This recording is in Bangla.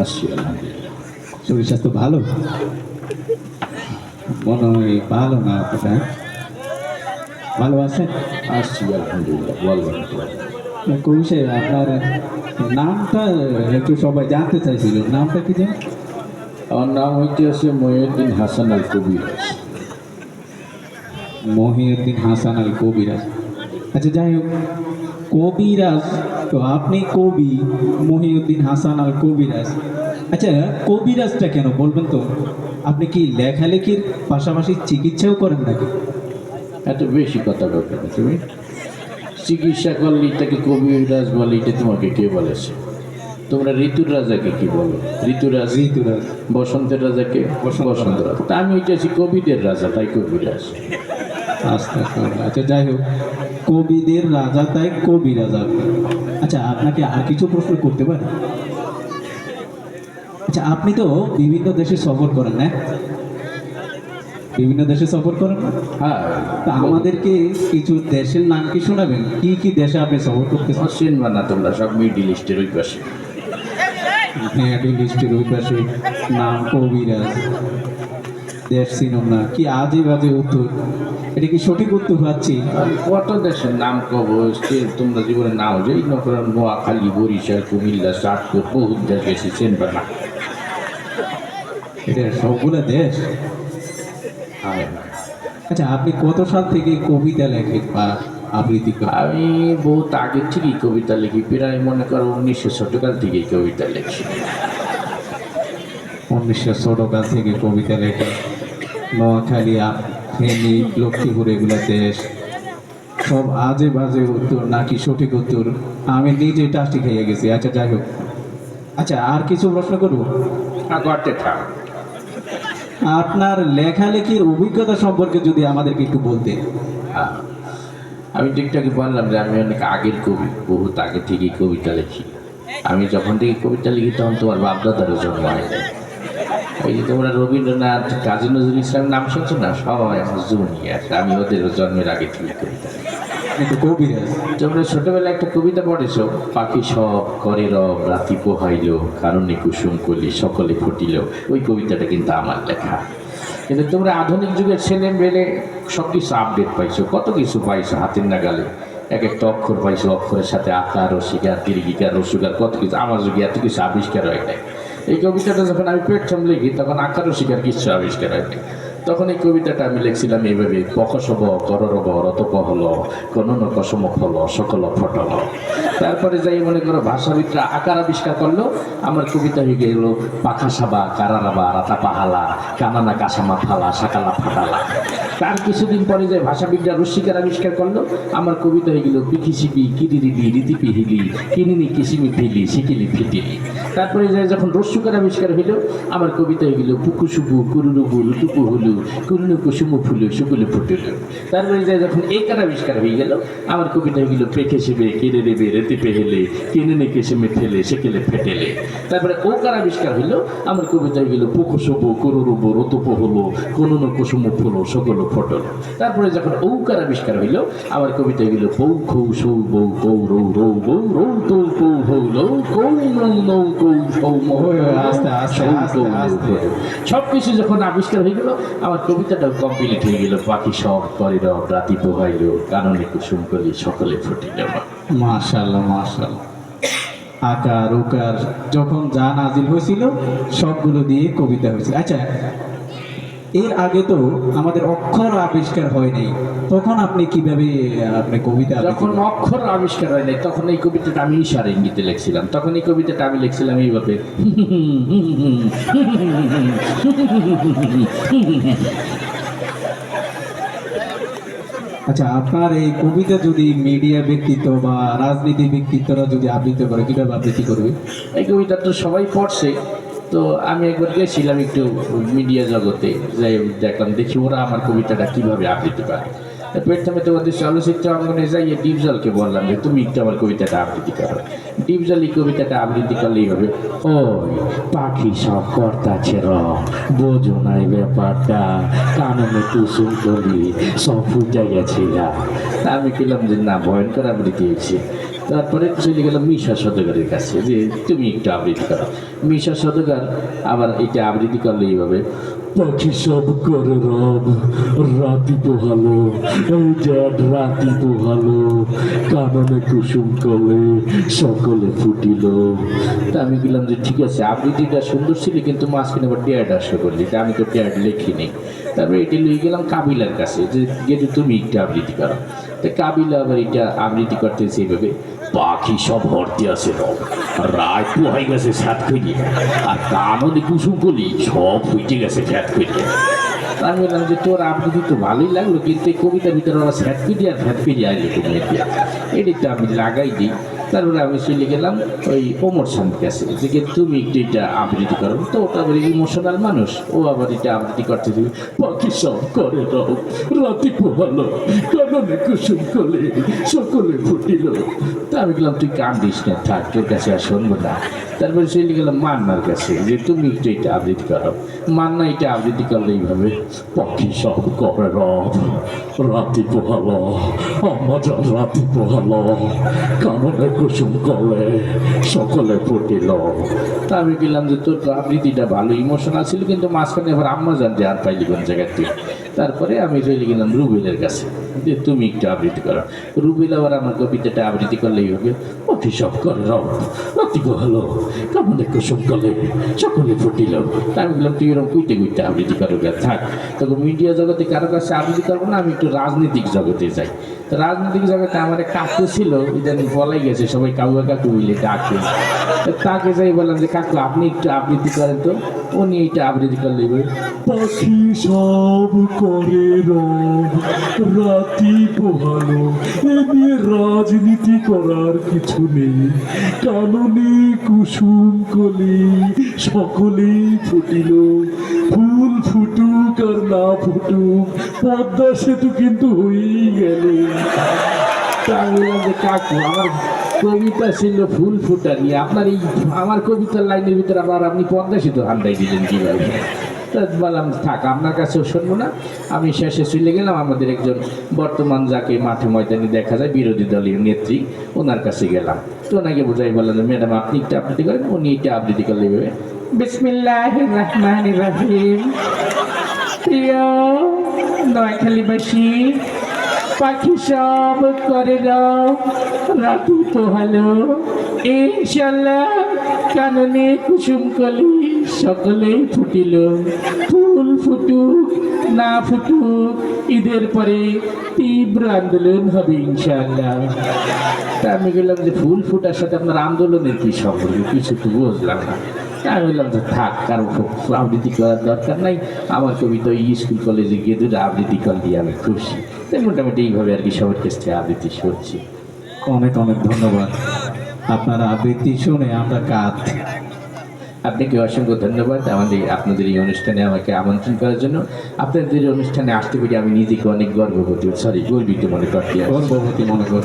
আসছি আলহামদুলিল্লাহ। শরীর স্বাস্থ্য ভালো? মনে হয় ভালো না হ্যাঁ? ভালো আছেন? আসছি আলহামদুলিল্লাহ কবি সাহেব আপনার নামটা একটু সবাই জানতে চাইছিল। নামটা কি জানেন আমার নাম হইতে আছে মহিউদ্দিন হাসান আল কবিরাজ। মহিউদ্দিন হাসান আল কবিরাজ। আচ্ছা যাই হোক কবিরাজ তো আপনি কবি মহিউদ্দিন হাসান আল কবিরাজ। আচ্ছা কবিরাজটা কেন বলবেন তো? আপনি কি লেখালেখির পাশাপাশি চিকিৎসাও করেন নাকি? এত বেশি কথা বলবেন তুমি। চিকিৎসা করলে এটাকে কবিরাজ বলে এটা তোমাকে কে বলেছে? তোমরা ঋতুর রাজাকে কি বলো? ঋতুরাজ? ঋতুরাজ। বসন্তের রাজাকে? বসন্ত রাজা। তা আমি হইতে আছি কবিদের রাজা তাই কবিরাজ। আস্তে আস্তে। আচ্ছা যাই হোক। কবিদের রাজা তাই কবিরাজ আপনি। আচ্ছা আপনাকে আর কিছু প্রশ্ন করতে পারি? আচ্ছা আপনি তো বিভিন্ন দেশে সফর করেন না বিভিন্ন দেশে সফর করেন? হ্যাঁ। তা আমাদেরকে কিছু দেশের নাম কি শোনাবেন? কি কি দেশে আপনি সফর করতেছেন? চিনবা না তোমরা সব মিডিল ইস্টের ওই পাশে হ্যাঁ লিস্টের ওই পাশে নাম কবিরাজ। দেশ চিনুন না কি আজে বাজে উত্তর এটা কি সঠিক উত্তর পাচ্ছি? কত দেশের নাম কব? তোমরা জীবনে নাও যে এই নকর নোয়াখালী বরিশাল কুমিল্লা চাঁদপুর বহুত দেশ গেছি চিনবা না। এটা সবগুলো দেশ? হায়। আচ্ছা আপনি কত সাল থেকে কবিতা লেখেন বা আবৃত্তি করেন? আমি বহুত আগে থেকেই কবিতা লিখি প্রায় মনে করো উনিশশো ছোটকাল থেকেই কবিতা লিখছি উনিশশো ছোটকাল থেকে কবিতা লেখে। নোয়াখালী ফেনী লক্ষ্মীপুর এগুলো দেশ। সব আজে বাজে উত্তর নাকি সঠিক উত্তর? আমি নিজে টাস্টি খেয়ে গেছি। আচ্ছা যাই হোক। আচ্ছা আর কিছু প্রশ্ন করব? থাক। আপনার লেখালেখির অভিজ্ঞতা সম্পর্কে যদি আমাদেরকে একটু বলতেন। হ্যাঁ। আমি ঠিকঠাকই বললাম যে আমি অনেক আগের কবি বহুত আগে থেকেই কবিতা লিখি। আমি যখন থেকে কবিতা লিখি তখন তোমার বাপদাদারও জন্ম হয় ওই যে তোমরা রবীন্দ্রনাথ কাজী নজরুল ইসলাম নাম শুনছো না? সবাই আমার জুনিয়র আমি ওদের জন্মের আগে থেকে কবিতা। কবিরাজ তোমরা ছোটবেলায় একটা কবিতা পড়েছো পাখি সব করে রব রাতি পোহাইল কারণে কুসুম কলি সকলে ফুটিল। ওই কবিতাটা কিন্তু আমার লেখা। কিন্তু তোমরা আধুনিক যুগের ছেলে মেলে সব কিছু আপডেট পাইছো কত কিছু পাইছো হাতের নাগালে? এক একটা অক্ষর পাইছো অক্ষরের সাথে আকার রসিকার দীর্ঘিকার রসুকার কত কিছু। আমার যুগে এত কিছু আবিষ্কার হয় নাই। এই কবিতাটা যখন আমি প্রথম লিখি, তখন আকার রসিকার কিছু আবিষ্কার হয় তখন এই কবিতাটা আমি লিখছিলাম এইভাবে পকসব কররব রতকহল কনন কসম ফল সকল ফটল। তারপরে যাই মনে করো, ভাষাবিদরা আকার আবিষ্কার করল, আমার কবিতা হয়ে গেল, পাখা সাবা কারারাবা রাতা পাহালা কানানা কাসামা ফালা, সাকালা ফাটালা। তার কিছুদিন পরে যে ভাষাবিদরা রসিকার আবিষ্কার করল, আমার কবিতা হয়ে গেল পিখিসিপি কিরিরিবি রীতি পিহিলি কিনিনি কিসিমি ফিলি সিকিলি ফিটিলি তারপরে যে যখন রস্যকার আবিষ্কার হইল, আমার কবিতা হয়ে গেল পুকু সুবু কুরুরুবু রুটুকু হুলু কুরুনু কুসুমু ফুলু সুকুলু ফুটুলু তারপরে যে যখন একার আবিষ্কার হয়ে গেল, আমার কবিতা হয়ে গেল পেখে সেবে কেড়ে দেবে রেতে পেহেলে কিনে নে কেসেমে ফেলে সেকেলে ফেটেলে তারপরে ওকার আবিষ্কার হইল, আমার কবিতা হয়ে গেল পুকু সুবু কুরুরুবু রতুপ হলো কোনুনু কুসুমু ফুলো সকল ফটল তারপরে যখন ঔকার আবিষ্কার হইল আমার কবিতা গেল বৌ খৌ সৌ বৌ কৌ রৌ রৌ বৌ রৌ তৌ কৌ হৌ লৌ কৌ নৌ নৌ কৌ সৌ মৌ আস্তে আস্তে আস্তে আস্তে। সব কিছু যখন আবিষ্কার হয়ে গেল আমার কবিতাটাও কমপ্লিট হয়ে গেল বাকি সব করে রব রাতি পোহাইল কাননে কুসুম করি সকলে ফুটিল মাশাল্লাহ মাশাল্লাহ আকার উকার যখন যা নাজিল হয়েছিল সবগুলো দিয়ে কবিতা হয়েছিল আচ্ছা এর আগে তো আমাদের অক্ষর আবিষ্কার হয়নি তখন আপনি কীভাবে আপনি কবিতা যখন অক্ষর আবিষ্কার হয় নাই তখন এই কবিতাটা আমি ইশারা ইঙ্গিতে লিখছিলাম। তখন এই কবিতাটা আমি লিখছিলাম এইভাবে আচ্ছা আপনার এই কবিতা যদি মিডিয়া ব্যক্তিত্ব বা রাজনীতি ব্যক্তিত্বরা যদি আবৃত্তি করে কীভাবে আবৃত্তি করবে? এই কবিতা তো সবাই পড়ছে। তো আমি একবার গেছিলাম একটু মিডিয়া জগতে, যাই দেখলাম, দেখি ওরা আমার কবিতাটা কীভাবে আবৃত্তি তা প্রথমে তো ওদের চলচ্চিত্র অঙ্গনে যাইয়ে ডিপজলকে বললাম যে, তুমি একটু আমার কবিতাটা আবৃত্তি করো। ডিপজল এই কবিতাটা আবৃত্তি করলেই হবে ও পাখি সব কর্তাছে র বোঝো নাই ব্যাপারটা, কাননে কুসুম করি সব ফুটে গেছিলাম আমি কিলাম যে, না, ভয়ঙ্কর আবৃত্তি হয়েছে। তারপরে চলে গেলাম মিশা সদকারের কাছে যে তুমি একটু আবৃত্তি করো। মিশা সদকার আবার এটা আবৃত্তি করলে এইভাবে। পাখি সব করে রব রাতি পোহালো এই রাতি পোহালো কাননে কুসুম কলে সকলে ফুটিল। তা আমি বললাম যে ঠিক আছে আবৃত্তিটা সুন্দর ছিল কিন্তু মাঝখানে আবার ডেয়ার্ড আসা করলি তা আমি তো ডেয়ার্ড লিখিনি। তারপরে এটি লিয়ে গেলাম কাবিলার কাছে যে যেহেতু তুমি একটু আবৃত্তি করো। তা কাবিলা আবার এটা আবৃত্তি করতেছে এইভাবে। পাখি সব ভর্তি আছে রব। রায় পোহাই গেছে সাত করিয়ে আর কাননে কুসুম কলি সব ফুটে গেছে ফ্যাট করিয়ে তা আমি বললাম যে তোর আবৃত্তি তো ভালোই লাগল, কিন্তু এই কবিতার ভিতরে ওরা স্যাট পিডিয়া আর ফ্যাট পিডিয়া আইলে তুমি এটি তো আমি লাগাই দিই। তারপরে আমি চলে গেলাম ওই ওমর সামনের কাছে। যে তুমি একটু এটা আবৃত্তি করো। তো ওটা আবার ইমোশনাল মানুষ। ও আবার এটা আবৃত্তি করতে দিবি পাখি সব করে রব। রাতি পোহালো, কাননে কুসুম কলে সকলে ফুটিল। তা আমি বললাম, তুই কান্দিস না, থাক, তোর কাছে আর শুনব না। তারপরে চলে গেলাম মান্নার কাছে। যে তুমি একটু এটা আবৃত্তি করো। মান্না এটা আবৃত্তি করলে এইভাবে পাখি সব করে রব, রাতি পোহালো আমার রাতি পোহালো, কাননে কুসুম কলে সকলে ফুটিল। তা আমি বললাম যে, তোর আবৃত্তিটা ভালো ইমোশনাল ছিল, কিন্তু মাঝখানে আবার আম্মা জান যে আর পাইলি কোন জায়গার তুই? তারপরে আমি চলে গেলাম রুবেলের কাছে। যে তুমি একটু আবৃত্তি করো। রুবেল আবার আমার কবিতাটা আবৃত্তি করলেই হবে। পাখি সব করে রব রাতি পোহালো কাননে কুসুম কলে, সকলে ফুটিল। আমি বললাম, তুই এরকম কুইতে কুইতে আবৃত্তি করো থাক। তখন মিডিয়া জগতে কারও কাছে আবৃত্তি করব না, আমি একটু রাজনৈতিক জগতে যাই। তো রাজনৈতিক জগতে আমার কাকু ছিল, ইদানিং বলাই গেছে, সবাই কাউয়া কাকু মিলে তো তাকে যাই বললাম যে, কাকু, আপনি একটু আবৃত্তি করেন তো। উনি এইটা আবৃত্তি করলে পাখি সব করে রাতি পোহালো। এ নিয়ে রাজনীতি করার কিছু নেই। কাননে কুসুম কলি, সকলেই ফুটিল। ফুল ফুটুক আর না ফুটুক, পদ্মা সেতু কিন্তু হয়েই গেল। আমার কবিতা ছিল ফুল ফুটা নিয়ে আপনার এই, আমার কবিতার লাইনের ভিতরে আবার আপনি পদ্মা সেতু হান্ডাই দিলেন কীভাবে? বললাম থাক, আপনার কাছেও শুনব না। আমি শেষে চলে গেলাম, আমাদের একজন বর্তমান যাকে মাঠে ময়দানে দেখা যায়, বিরোধী দলীয় নেত্রী, ওনার কাছে গেলাম। তো ওনাকে বোঝাই বললাম ম্যাডাম, আপনি একটা আবৃত্তি করেন, উনি এটা আবৃত্তি করলে এভাবে বিসমিল্লাহ রহমান রাহিম। প্রিয় নয়খালীবাসী পাখি সব করে রাতু পোহালো ইনশাল্লাহ কাননে কুসুম কলি। সকলেই ফুটিল। ফুল ফুটুক, না ফুটুক, ঈদের পরে তীব্র আন্দোলন হবে ইনশাল্লাহ তা আমি গেলাম যে ফুল ফুটার সাথে আপনার আন্দোলনের কি সম্পর্ক? কিছু তো বুঝলাম না। আমি বললাম যে থাক, কারও আবৃত্তি করার দরকার নাই। আমার কবিতা স্কুল কলেজে গিয়ে দুটো আবৃত্তি কল দিয়ে আমি খুশি। তাই মোটামুটি এইভাবে আর কি সবার কাছ আবৃত্তি শুনছি। অনেক অনেক ধন্যবাদ। আপনার আবৃত্তি শুনে আমরা কাঁদ আপনাকে অসংখ্য ধন্যবাদ। আমাদের, আপনাদের এই অনুষ্ঠানে আমাকে আমন্ত্রণ করার জন্য। আপনাদের অনুষ্ঠানে আসতে পেরে আমি নিজেকে অনেক গর্ববোধ সরি গর্বিত মনে করতে গর্ভবতী মনে কর